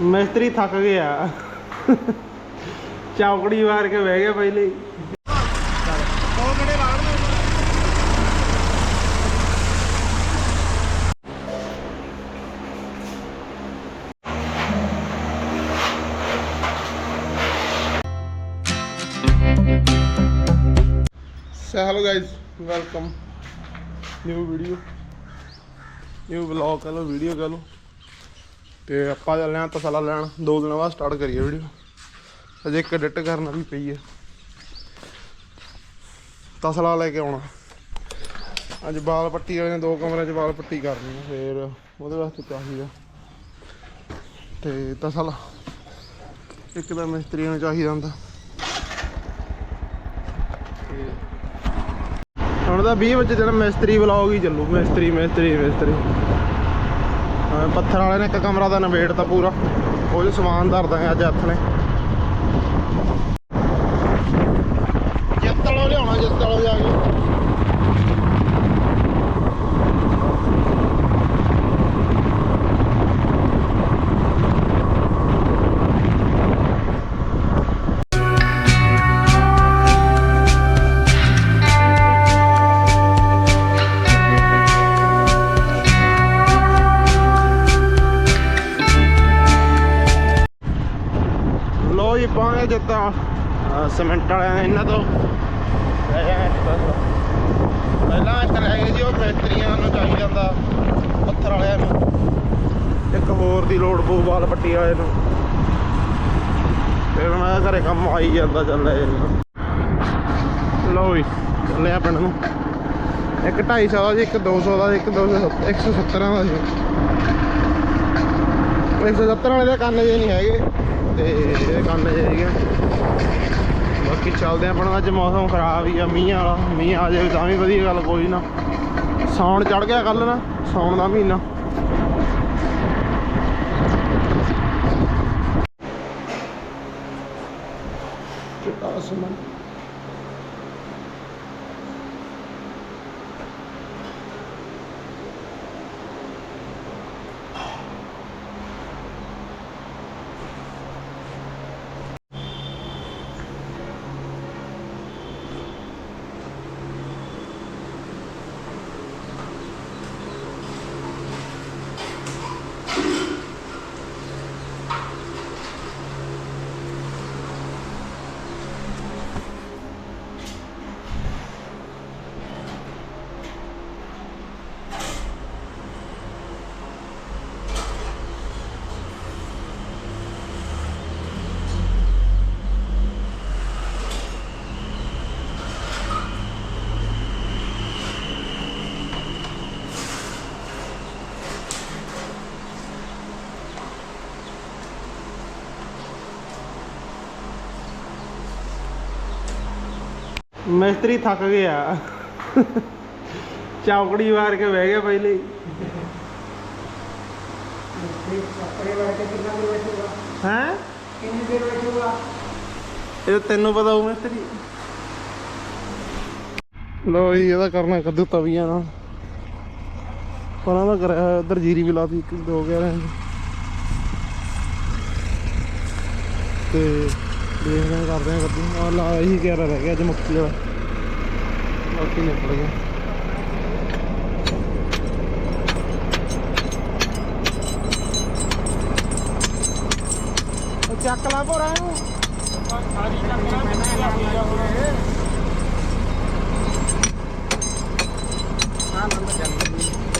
ਮਿਸਤਰੀ ਥੱਕ ਗਿਆ। ਚੌਕੜੀ ਮਾਰ ਕੇ ਬਹਿ ਗਿਆ ਪਹਿਲੇ। ਹੀ। Hello guys welcome new video new vlog ਕਹ ਲਓ ਵੀਡੀਓ ਕਹ ਲਓ ਤੇ ਆਪਾਂ ਚੱਲੇ ਆਂ ਤਸਲਾ ਲੈਣ। ਦੋ ਦਿਨਾਂ ਬਾਅਦ ਸਟਾਰਟ ਕਰੀਏ ਵੀਡੀਓ ਅਜੇ ਇੱਕ ਐਡਿਟ ਕਰਨਾ ਵੀ ਪਈ ਹੈ ਤਸਲਾ ਲੈ ਕੇ ਆਉਣਾ। ਅੱਜ ਬਾਲ ਪੱਟੀ ਵਾਲੇ ਨੇ ਦੋ ਕਮਰਿਆਂ 'ਚ ਬਾਲ ਪੱਟੀ ਕਰਨੀ ਹੈ ਫਿਰ ਉਹਦੇ ਵਾਸਤੇ ਚਾਹੀਦਾ। ਤੇ ਤਸਲਾ। ਇੱਕ ਤਾਂ ਮਿਸਤਰੀ ਨੂੰ ਚਾਹੀਦਾ ਹੁੰਦਾ। ਹੁਣ ਤਾਂ 20 ਵਿੱਚ ਜਿਹੜਾ ਮਿਸਤਰੀ ਵਲੌਗ ਹੀ ਚੱਲੂ। ਮਿਸਤਰੀ ਮਿਸਤਰੀ ਮਿਸਤਰੀ। ਪੱਥਰ ਵਾਲੇ ਨੇ ਇੱਕ ਕਮਰਾ ਦਾ ਨਵੇੜ ਤਾਂ ਪੂਰਾ। ਉਹ 'ਚ ਸਮਾਨ ਧਰਦਾ ਹੈ ਅੱਜ ਹੱਥ ਨੇ। ਲੋ ਜੀ ਪਾਣੇ ਜਿੱਤਾ। ਆਹ ਵਾਲਿਆਂ ਇਹਨਾਂ ਤੋਂ। ਪਹਿਲਾਂ ਇੱਕ ਰਹਿ ਗਏ ਜੀ, ਉਹ ਮਿਸਤਰੀਆਂ ਨੂੰ ਚਾਹੀਦਾ ਹੁੰਦਾ। ਪੱਥਰ ਵਾਲਿਆਂ ਨੂੰ। ਇੱਕ ਹੋਰ ਦੀ ਲੋੜ ਪਊ ਵਾਲ ਪੱਟੀ ਵਾਲੇ ਨੂੰ। ਫਿਰ ਮੈਂ ਘਰੇ ਕੰਮ ਆਈ ਜਾਂਦਾ, ਚੱਲ ਲੋ ਜੀ, ਚੱਲੇ ਆ ਪਿੰਡ ਨੂੰ। ਇੱਕ 250 ਦਾ ਜੀ, ਇੱਕ 200 ਦਾ, ਇੱਕ 270 170 ਦਾ ਜੀ। 170 ਵਾਲੇ ਦੇ ਕੰਨ ਜੇ ਨਹੀਂ ਹੈਗੇ। ਤੇ ਇਹ ਕੰਨ ਜੇ ਹੈਗੇ ਬਾਕੀ ਚੱਲਦੇ ਆਪਣਾ ਅੱਜ ਮੌਸਮ ਖਰਾਬ ਹੀ ਆ, ਮੀਂਹ ਵਾਲਾ, ਮੀਂਹ ਆ ਜਾਵੇ ਤਾਂ ਵੀ ਵਧੀਆ ਗੱਲ, ਕੋਈ ਨਾ। ਸੌਣ ਚੜ ਗਿਆ ਕੱਲ ਨਾ ਸੌਣ ਦਾ ਮਹੀਨਾ। ਚਿੱਟਾ ਮਿਸਤਰੀ ਥੱਕ ਗਿਆ। ਚੌਕੜੀ ਮਾਰ ਕੇ ਬਹਿ ਗਿਆ ਪਹਿਲੇ ਹੀ। ਹੈਂ? ਇਹ ਤੈਨੂੰ ਪਤਾ ਹੋਊ ਮਿਸਤਰੀ। ਲੋ ਜੀ ਇਹਦਾ ਕਰਨਾ ਕੱਦੂ ਤਵੀਆਂ ਨਾਲ। ਪਰਾਂ ਦਾ ਕਰਿਆ ਹੋਇਆ, ਉੱਧਰ ਜੀਰੀ ਵੀ ਲਾਤੀ ਇੱਕ ਦੋ ਕਹਿ ਰਹੇ ਤੇ ਦੇਖਦੇ ਹਾਂ ਕਰਦੇ ਹਾਂ ਕੱਦੂ ਆ ਲਾ ਇਹੀ ਕਹਿ ਰਹਿ ਗਿਆ ਅੱਜ ਮੁੱਕੀ ਵਾਲਾ। ਬਾਕੀ ਨਿਕਲ ਗਿਆ। ਉਹ ਚੱਕ ਲਾ ਭੋਰਾ ਇਹਨੂੰ।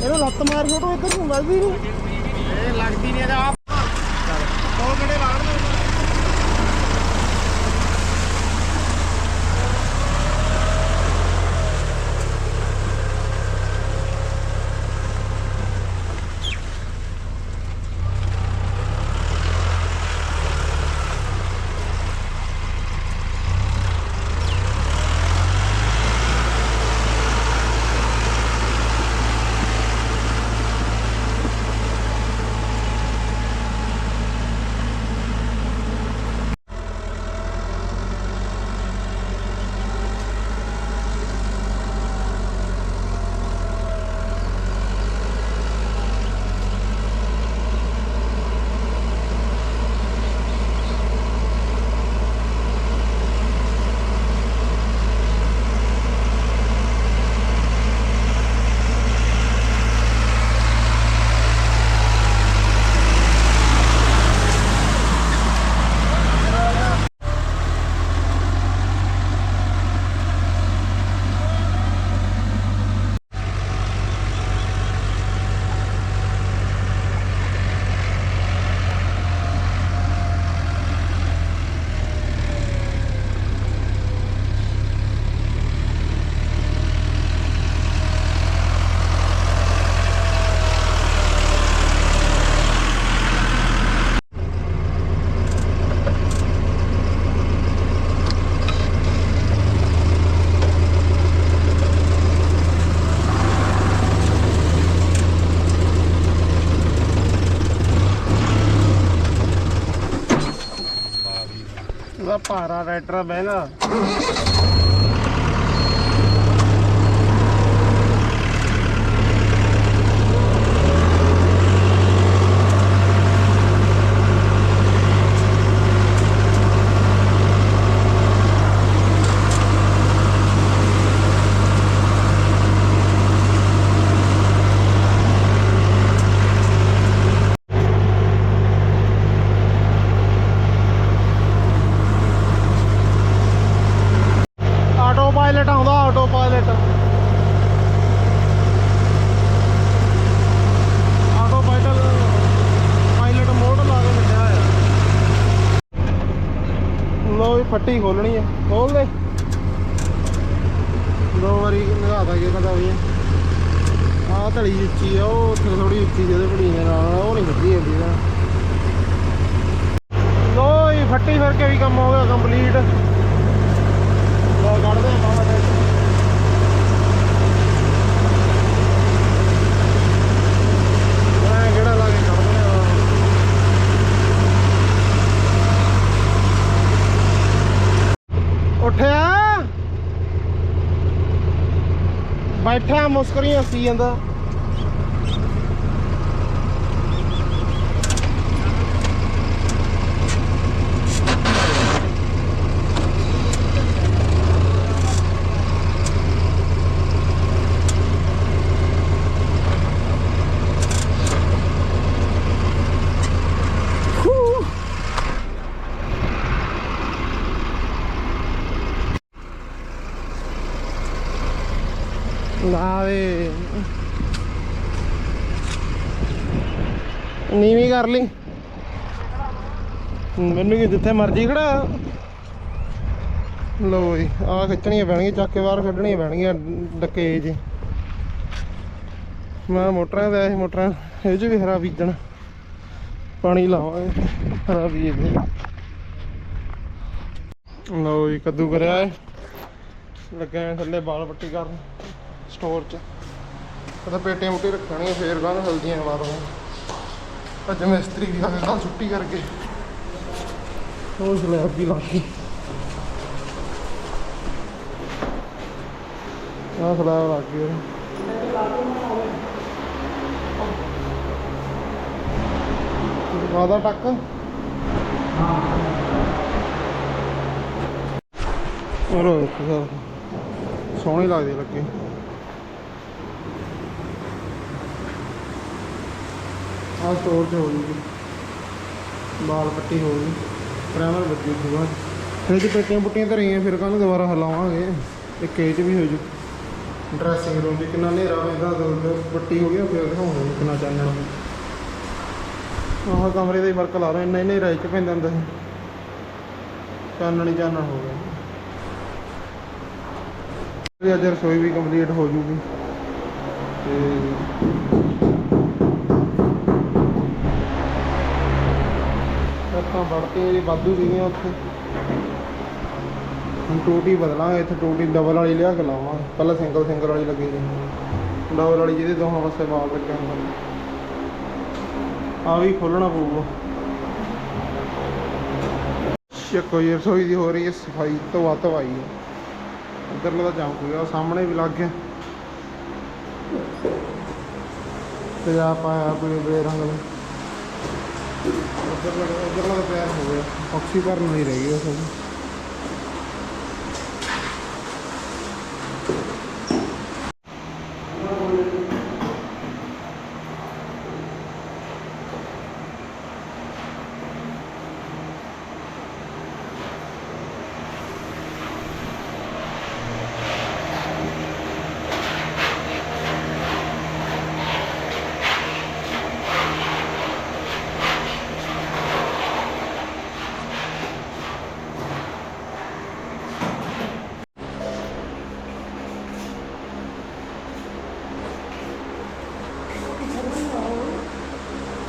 ਇਹਨੂੰ ਲੱਤ ਮਾਰ ਛੋਟੋ ਇੱਧਰ ਨੂੰ ਵੱਜਦੀ ਨੂੰ। ਇਹ ਲੱਗਦੀ ਨਹੀਂ ਇਹਦਾ। ਦੋ ਉਹਦਾ ਭਾਰਾ ਟਰੈਕਟਰ ਆ ਲੋ ਵੀ ਫੱਟੀ ਖੋਲਣੀ ਆ। ਖੋਲ ਦੇ। ਦੋ ਵਾਰੀ ਲਗਾ ਦਾਂਗੇ ਪਤਾ ਵੀ। ਆ ਧੜੀ ਉੱਚੀ ਆ, ਉਹ ਉੱਥੇ ਥੋੜੀ ਉੱਚੀ ਜਿਹਦੇ ਪੜੀ ਨੇ ਨਾਲ, ਉਹ ਨਹੀਂ ਕੱਢੀ ਜਾਂਦੀ ਨਾ। ਲੋ ਵੀ ਫੱਟੀ ਫੜ ਕੇ ਵੀ ਕੰਮ ਹੋ ਗਿਆ ਕੰਪਲੀਟ ਲੋ ਕੱਢਦੇ ਆ ਬਾਬਾ ਜੀ ਮੈਂ ਕਿਹੜਾ ਲਾ ਕੇ ਕੱਢਦੇ ਆ ਉੱਠਿਆ ਬੈਠਾ ਮੁਸਕਰੀਆਂ ਸੀ ਜਾਂਦਾ ਲਾਵੇ ਨੀਵੀਂ ਕਰ ਲਈ। ਮੈਨੂੰ ਕੀ ਜਿੱਥੇ ਮਰਜ਼ੀ ਖੜਾ। ਲੋ ਜੀ ਆ ਖਿੱਚਣੀਆਂ ਪੈਣਗੀਆਂ, ਚੱਕ ਕੇ ਬਾਹਰ ਕੱਢਣੀਆਂ ਪੈਣਗੀਆਂ ਡੱਕੇ ਜੀ ਮੈਂ ਮੋਟਰਾਂ ਦਾ ਇਹ ਮੋਟਰਾਂ, ਇਹ 'ਚ ਵੀ ਹਰਾ ਬੀਜਣਾ। ਪਾਣੀ ਲਾਵਾਂਗੇ, ਹਰਾ ਬੀਜਦੇ। ਲੋ ਜੀ, ਕੱਦੂ ਕਰਿਆ ਹੈ ਲੱਗੇ ਥੱਲੇ ਬਾਲ ਪੱਟੀ ਕਰਨ, ਸਟੋਰ 'ਚ। ਉਹਦਾ ਪੇਟੀਆਂ ਮੁੱਟੀ ਰੱਖਣੀਆਂ, ਫੇਰ ਗਾਂ ਹਲਦੀਆਂ ਬਾਅਦ ਅੱਜ ਮਿਸਤਰੀ ਵੀ ਆ ਕੇ ਛੁੱਟੀ ਕਰਕੇ। ਉਹ ਸਲੈਬ ਵੀ ਲਾ ਕੇ ਸਲੈਬ ਲੱਗ ਗਿਆ ਵਾਦਾ ਟੱਕ। ਔਰ ਸੋਹਣੀ ਲੱਗਦੀ ਲੱਗੀ। ਆਹ ਸਟੋਰ 'ਚ ਹੋ ਜੂਗੀ ਬਾਲ ਪੱਟੀ ਹੋ ਗਈ ਪ੍ਰਾਈਮਰ ਵੱਜੀ ਦੂਆ ਫਿਰ ਜੇ ਪੇਟੀਆਂ ਪੁੱਟੀਆਂ ਧਰੀਆਂ ਫਿਰ ਕੱਲ ਦੁਬਾਰਾ ਹਲਾਵਾਂਗੇ ਇੱਕ ਇਹ 'ਚ ਵੀ ਹੋ ਜੂ। ਡਰੈਸਿੰਗ ਰੂਮ ਵੀ ਕਿੰਨਾ ਹਨੇਰਾ ਪੈਂਦਾ ਦੋ ਪੱਟੀ ਹੋ ਗਿਆ ਫਿਰ ਦਿਖਾਉਂਦੇ ਨੇ ਕਿੰਨਾ ਚਾਨਣ ਆਹ ਕਮਰੇ ਦਾ ਹੀ ਫ਼ਰਕ ਲਾ ਰਹੇ ਇੰਨਾ ਹੀ ਹਨੇਰਾ 'ਚ ਪੈਂਦਾ ਹੁੰਦਾ। ਸੀ ਚਾਨਣ ਹੀ ਚਾਨਣ ਹੋ ਗਿਆ। ਤੇ ਅੱਜ ਰਸੋਈ ਵੀ ਕੰਪਲੀਟ ਹੋ ਜੂਗੀ। ਤੇ ਤਾਂ ਵੜਤੀਆਂ ਜੀ ਵਾਧੂ ਸੀਗੀਆਂ ਉੱਥੇ। ਹੁਣ ਟੂਟੀ ਬਦਲਾਂਗੇ, ਇੱਥੇ ਟੂਟੀ ਡਬਲ ਵਾਲੀ ਲਿਆ ਕੇ ਲਾਵਾਂਗੇ। ਪਹਿਲਾਂ ਸਿੰਗਲ ਸਿੰਗਲ ਵਾਲੀ ਲੱਗੀ ਸੀ। ਡਬਲ ਵਾਲੀ ਜਿਹਦੇ ਦੋਹਾਂ ਪਾਸੇ ਵਾਲ ਲੱਗਿਆ ਹੁੰਦਾ ਆ ਵੀ ਖੋਲਣਾ ਪਊਗਾ। ਚੱਕੋ ਜੀ, ਰਸੋਈ ਦੀ ਹੋ ਰਹੀ ਹੈ ਸਫ਼ਾਈ ਧੋਆ ਧਵਾਈ ਹੈ। ਇੱਧਰਲਾ ਤਾਂ ਜੰਮ ਗਿਆ ਸਾਹਮਣੇ ਵੀ ਲੱਗ ਗਿਆ। ਤੇ ਆ ਪਾਇਆ ਬਲੇ ਬਲੇ ਰੰਗ ਦਾ। ਇੱਧਰਲਾ ਇੱਧਰਲਾ ਤਾਂ ਪਿਆਰ ਹੋ ਗਿਆ ਆਕਸੀ ਭਰਨ ਨਹੀਂ ਰਹਿ ਉਹ ਸਭ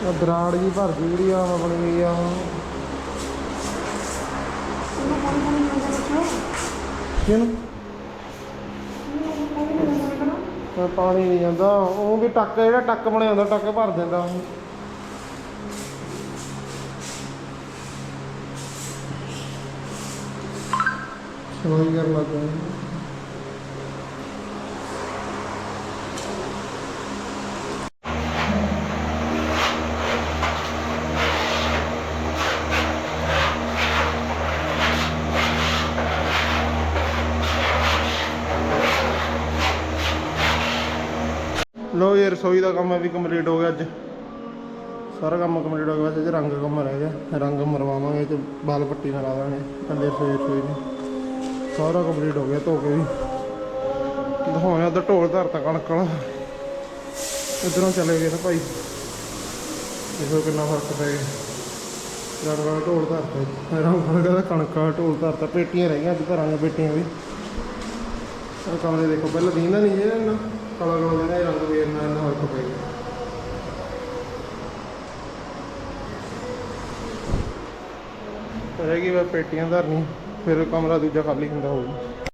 ਉਹ ਦਰਾੜ ਜੀ ਭਰ ਗਈ ਜਿਹੜੀ ਆ ਉਹ ਗਈ ਆ। ਉਹ ਪਾਣੀ ਨਹੀਂ ਜਾਂਦਾ। ਉਹ ਵੀ ਟੱਕ ਜਿਹੜਾ ਟੱਕ ਬਣਿਆ ਹੁੰਦਾ, ਟੱਕ ਭਰ ਦਿੰਦਾ ਉਹ। ਸਫ਼ਾਈ ਕਰਨ ਲੱਗ ਲੋ ਇਹ ਰਸੋਈ ਦਾ ਕੰਮ ਵੀ ਕੰਪਲੀਟ ਹੋ ਗਿਆ ਅੱਜ। ਸਾਰਾ ਕੰਮ ਕੰਪਲੀਟ ਹੋ ਗਿਆ ਬਸ ਇਹ ਰੰਗ ਕੰਮ ਰਹਿ ਗਿਆ। ਰੰਗ ਮਰਵਾਵਾਂਗੇ ਤੇ ਬਾਲ ਪੱਟੀ ਨਾਲ ਲਾ ਦਾਂਗੇ ਕੱਲੇ ਰਸੋਈ ਰਸੋਈ ਨੂੰ ਸਾਰਾ ਕੰਪਲੀਟ ਹੋ ਗਿਆ, ਧੋ ਕੇ ਵੀ। ਦਿਖਾਉਣਾ ਉਧਰ ਢੋਲ ਧਰਤਾ ਕਣਕ ਵਾਲਾ। ਇਧਰੋਂ ਚਲੇ ਗਏ ਨਾ ਭਾਈ। ਦੇਖੋ ਕਿੰਨਾ ਫ਼ਰਕ ਪੈ ਗਿਆ। ਰੰਗ ਵਾਲਾ ਢੋਲ ਧਰਤਾ ਰੰਗ ਵਾਲਾ ਕਣਕ ਵਾਲਾ ਢੋਲ ਧਰਤਾ। ਪੇਟੀਆਂ ਰਹਿ ਗਈਆਂ ਅੱਜ ਧਰਾਂਗੇ ਪੇਟੀਆਂ ਵੀ। ਆਹ ਕਮਰੇ ਦੇਖੋ, ਪਹਿਲਾਂ ਦੀਂਦਾ ਨਹੀਂ ਇਹ ਇੰਨਾ ਕਾਲਾ ਕਾਲਾ ਜਿਹੜਾ ਇਹ ਰੰਗ ਵੇਰ ਨਾਲ ਇੰਨਾ ਫ਼ਰਕ ਪੈ ਗਿਆ। ਰਹਿ ਵਾ ਪੇਟੀਆਂ ਧਰਨੀ ਫਿਰ ਕਮਰਾ ਦੂਜਾ ਖਾਲੀ ਹੁੰਦਾ ਹੋਊਗਾ।